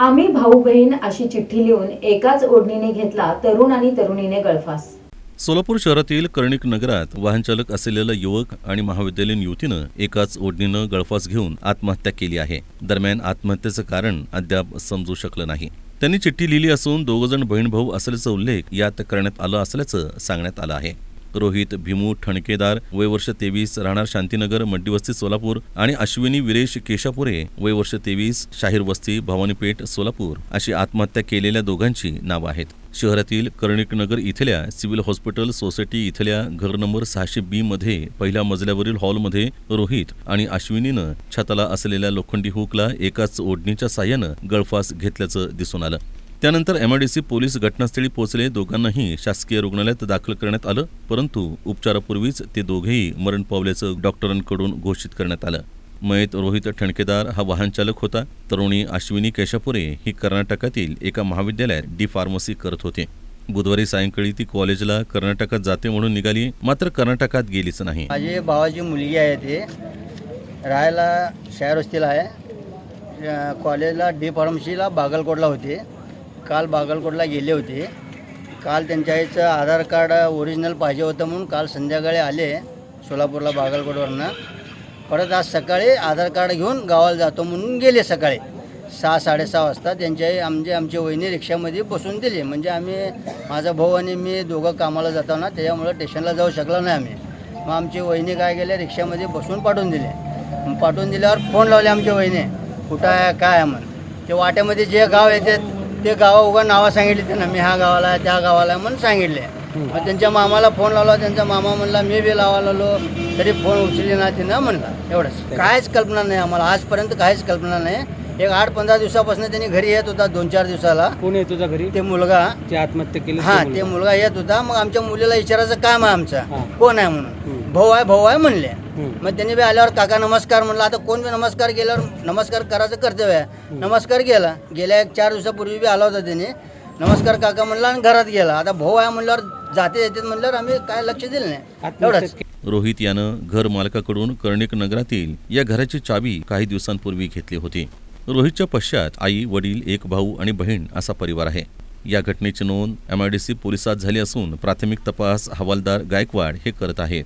आम्ही भाऊ बहीण अशी चिठ्ठी लिहून एकाच ओढणीने घेतला तरुण आणि तरुणीने गळफास. सोलापूर शहरातील कर्णिक नगरात वाहनचालक असलेलं युवक आणि महाविद्यालयीन युवतीनं एकाच ओढणीनं गळफास घेऊन आत्महत्या केली आहे. दरम्यान आत्महत्येचं कारण अद्याप समजू शकलं नाही. त्यांनी चिठ्ठी लिहिली असून दोघजण बहीण भाऊ असल्याचा उल्लेख यात करण्यात आला असल्याचं सांगण्यात आलं आहे. रोहित भीमू ठणकेदार वय वर्ष तेवीस राहणार शांतीनगर मड्डीवस्ती सोलापूर आणि अश्विनी विरेश केशापुरे वय वर्ष तेवीस शाहीर वस्ती भवानीपेठ सोलापूर अशी आत्महत्या केलेल्या दोघांची नावं आहेत. शहरातील कर्णिकनगर इथल्या सिव्हिल हॉस्पिटल सोसायटी इथल्या घर नंबर सहाशे बी मध्ये पहिल्या मजल्यावरील हॉलमध्ये रोहित आणि अश्विनीनं छताला असलेल्या लोखंडी हुकला एकाच ओढणीच्या साह्यानं गळफास घेतल्याचं दिसून आलं. त्यानंतर एमआयडीसी पोलीस घटनास्थळी पोहोचले. दोघांनाही शासकीय रुग्णालयात दाखल करण्यात आलं परंतु उपचारापूर्वीच ते दोघेही मरण पावल्याचं डॉक्टरांकडून घोषित करण्यात आलं. मयत रोहित ठणकेदार हा वाहन चालक होता. तरुणी अश्विनी केशापुरे ही कर्नाटकातील एका महाविद्यालयात डी फार्मसी करत होते. बुधवारी सायंकाळी ती कॉलेजला कर्नाटकात जाते म्हणून निघाली मात्र कर्नाटकात गेलीच नाही. माझी भावाची मुलगी आहे ते. राहायला शहर वस्तीला आहे. कॉलेजला डी फार्मसीला बागलकोटला होते. काल बागलकोटला गेले होते. काल त्यांच्या आईचं आधार कार्ड ओरिजिनल पाहिजे होतं म्हणून काल संध्याकाळी आले सोलापूरला बागलकोटवरनं. परत आज सकाळी आधार कार्ड घेऊन गावाला जातो म्हणून गेले सकाळी. सहा साडेसहा वाजता त्यांच्या आई आमचे आमचे वहिनी रिक्षामध्ये बसून दिले. म्हणजे आम्ही माझा भाऊ आणि मी दोघं कामाला जातो ना त्याच्यामुळं स्टेशनला जाऊ शकलो नाही आम्ही. मग आमची वहिनी काय केले? रिक्षामध्ये बसून पाठवून दिले. पाठवून दिल्यावर फोन लावले आमच्या वहिनी. कुठं आहे काय आहे म्हणून ते वाट्यामध्ये जे गाव येतात ते गावा उगा नावं सांगितली त्यांना. मी ह्या गावाला आहे त्या गावाला आहे म्हणून सांगितले. मग त्यांच्या मामाला फोन लावला त्यांचा मामा म्हणला मी बी लावायला आलो तरी फोन उचलली ना तिनं म्हणला. एवढंच. काहीच कल्पना नाही आम्हाला. आजपर्यंत काहीच कल्पना नाही. एक आठ पंधरा दिवसापासून त्यांनी घरी येत होता दोन चार दिवसाला. कोण आहे तुझ्या घरी? ते मुलगा. ते आत्महत्या केली हा ते मुलगा येत होता. मग आमच्या मुलीला विचारायचं काम आहे आमचा. कोण आहे म्हणून. भाऊ आहे भाऊ आहे म्हणले. मग त्यांनी बी आल्यावर काका नमस्कार म्हणला. आता कोण बी नमस्कार केल्यावर नमस्कार करायचं कर्तव्य आहे. नमस्कार केला. गेल्या एक चार दिवसापूर्वी बी आला होता त्याने. नमस्कार काका म्हणला आणि घरात गेला. आता भाऊ आहे म्हणल्यावर जाते येते म्हणल्यावर आम्ही काय लक्ष दिलं नाही. एवढंच. रोहित यानं घर मालकाकडून कर्णिक नगरातील या घराची चावी काही दिवसांपूर्वी घेतली होती. रोहितच्या पश्चात आई वडील एक भाऊ आणि बहीण असा परिवार आहे. या घटनेची नोंद एमआयडीसी पोलिसात झाली असून प्राथमिक तपास हवालदार गायकवाड हे करत आहेत.